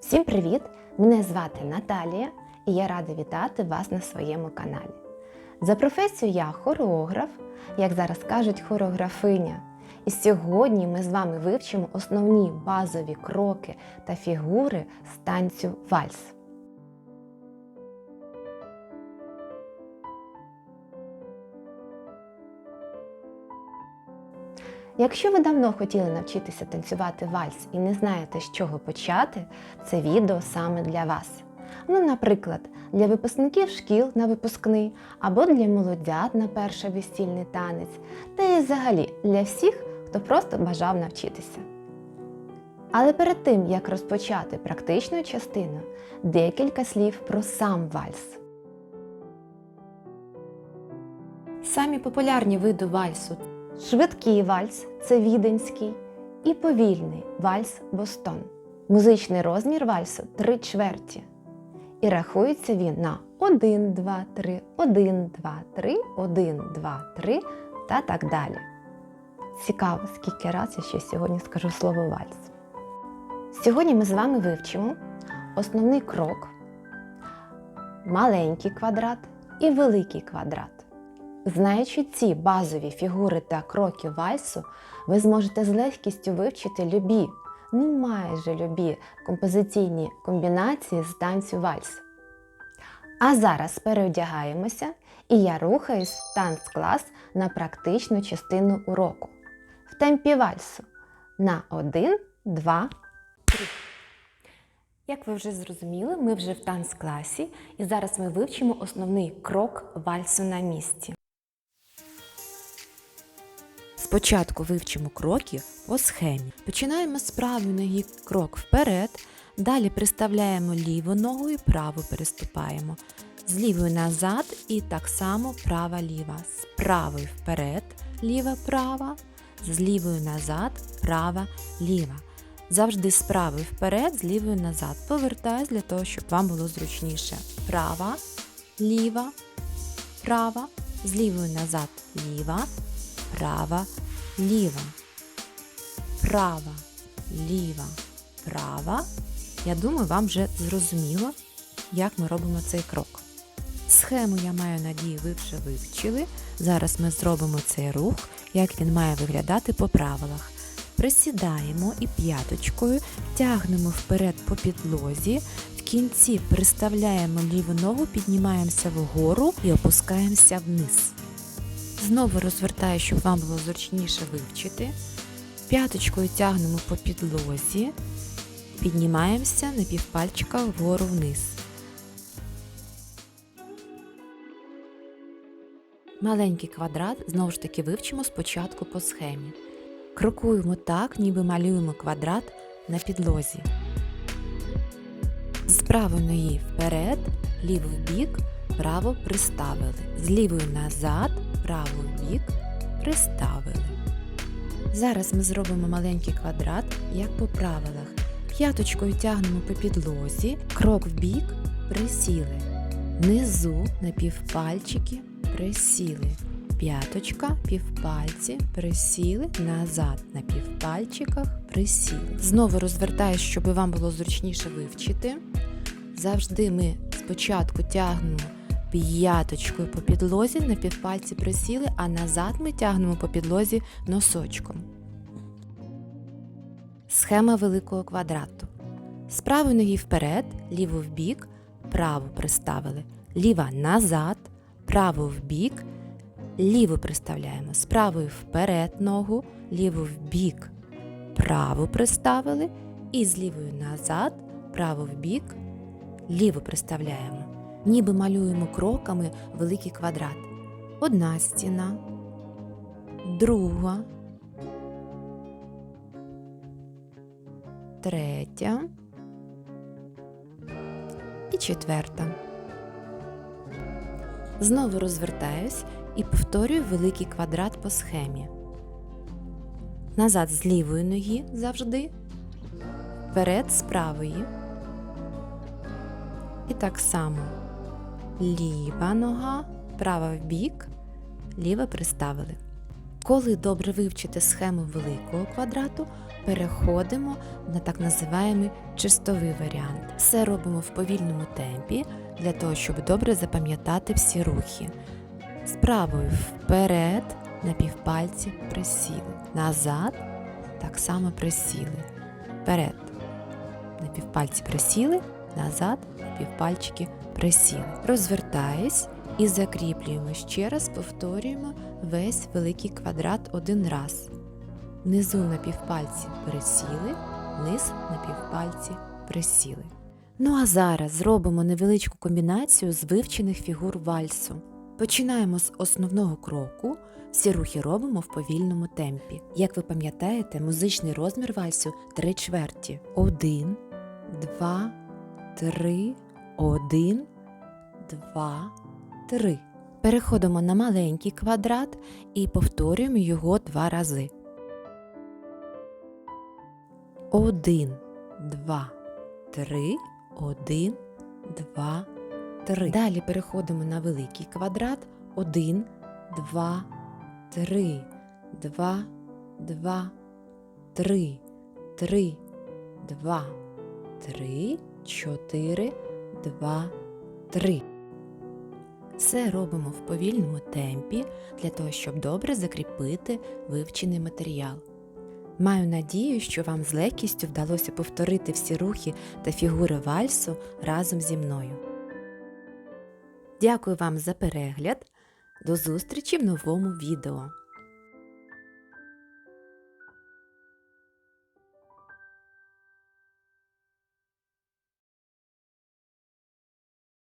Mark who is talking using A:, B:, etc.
A: Всім привіт! Мене звати Наталія і я рада вітати вас на своєму каналі. За професію я хореограф, як зараз кажуть, хореографиня. І сьогодні ми з вами вивчимо основні базові кроки та фігури з танцю вальс. Якщо ви давно хотіли навчитися танцювати вальс і не знаєте, з чого почати, це відео саме для вас. Ну, наприклад, для випускників шкіл на випускний або для молодят на перший весільний танець, та і взагалі для всіх, хто просто бажав навчитися. Але перед тим, як розпочати практичну частину, декілька слів про сам вальс. Самі популярні види вальсу Швидкий вальс це віденський і повільний вальс Бостон. Музичний розмір вальсу три чверті. І рахується він на 1, 2, 3, 1, 2, 3, 1, 2, 3 та так далі. Цікаво, скільки разів я ще сьогодні скажу слово вальс. Сьогодні ми з вами вивчимо основний крок, маленький квадрат і великий квадрат. Знаючи ці базові фігури та кроки вальсу, ви зможете з легкістю вивчити любі, ну майже любі композиційні комбінації з танцю вальс. А зараз переодягаємося, і я рухаюсь в танцклас на практичну частину уроку. В темпі вальсу на 1, 2, 3. Як ви вже зрозуміли, ми вже в танцкласі, і зараз ми вивчимо основний крок вальсу на місці.
B: Спочатку вивчимо кроки по схемі. Починаємо з правої ноги крок вперед, далі приставляємо ліву ногу і праву переступаємо. З лівої назад і так само права-ліва. З правої вперед, ліва-права, з лівою назад, права-ліва. Завжди з правої вперед, з лівою назад. Повертаюсь для того, щоб вам було зручніше. Права, ліва, права, з лівою назад, ліва, права, ліва, права, ліва, права. Я думаю, вам вже зрозуміло, як ми робимо цей крок. Схему, я маю надію, ви вже вивчили. Зараз ми зробимо цей рух, як він має виглядати по правилах. Присідаємо і п'яточкою тягнемо вперед по підлозі, в кінці приставляємо ліву ногу, піднімаємося вгору і опускаємося вниз. Знову розвертаю, щоб вам було зручніше вивчити. П'яточкою тягнемо по підлозі, піднімаємося на півпальчика вгору вниз. Маленький квадрат знову ж таки вивчимо спочатку по схемі. Крокуємо так, ніби малюємо квадрат на підлозі. З правої ноги вперед, ліву в бік, право приставили. З лівої назад, праву в бік приставили. Зараз ми зробимо маленький квадрат, як по правилах. П'яточкою тягнемо по підлозі, крок в бік, присіли. Внизу на півпальчики присіли. П'яточка, півпальці, присіли, назад на півпальчиках, присіли. Знову розвертаюсь, щоб вам було зручніше вивчити. Завжди ми спочатку тягнемо п'яточкою по підлозі, на півпальці присіли, а назад ми тягнемо по підлозі носочком. Схема великого квадрату. З правої ноги вперед, ліву в бік, праву приставили, ліва назад, праву в бік, ліву приставляємо, з правої вперед ногу, ліву в бік, праву приставили і з лівою назад, праву в бік, ліву приставляємо. Ніби малюємо кроками великий квадрат. Одна стіна, друга, третя і четверта. Знову розвертаюсь і повторюю великий квадрат по схемі. Назад з лівої ноги завжди, вперед з правої. І так само ліва нога, права в бік, ліва приставили. Коли добре вивчите схему великого квадрату, переходимо на так називаємий чистовий варіант. Все робимо в повільному темпі для того, щоб добре запам'ятати всі рухи. З правою вперед на півпальці присіли. Назад так само присіли. Вперед на півпальці присіли, назад на півпальчики присіли. Розвертаюсь і закріплюємо ще раз, повторюємо весь великий квадрат один раз. Внизу на півпальці присіли, вниз на півпальці присіли. Ну а зараз зробимо невеличку комбінацію з вивчених фігур вальсу. Починаємо з основного кроку. Всі рухи робимо в повільному темпі. Як ви пам'ятаєте, музичний розмір вальсу три чверті. Один, два, три, один, два, три. Переходимо на маленький квадрат і повторюємо його два рази. Один, два, три, один, два, три. Далі переходимо на великий квадрат. Один, два, три, два, два, три, три, два, три, чотири, два, три. Все робимо в повільному темпі для того, щоб добре закріпити вивчений матеріал. Маю надію, що вам з легкістю вдалося повторити всі рухи та фігури вальсу разом зі мною. Дякую вам за перегляд. До зустрічі в новому відео!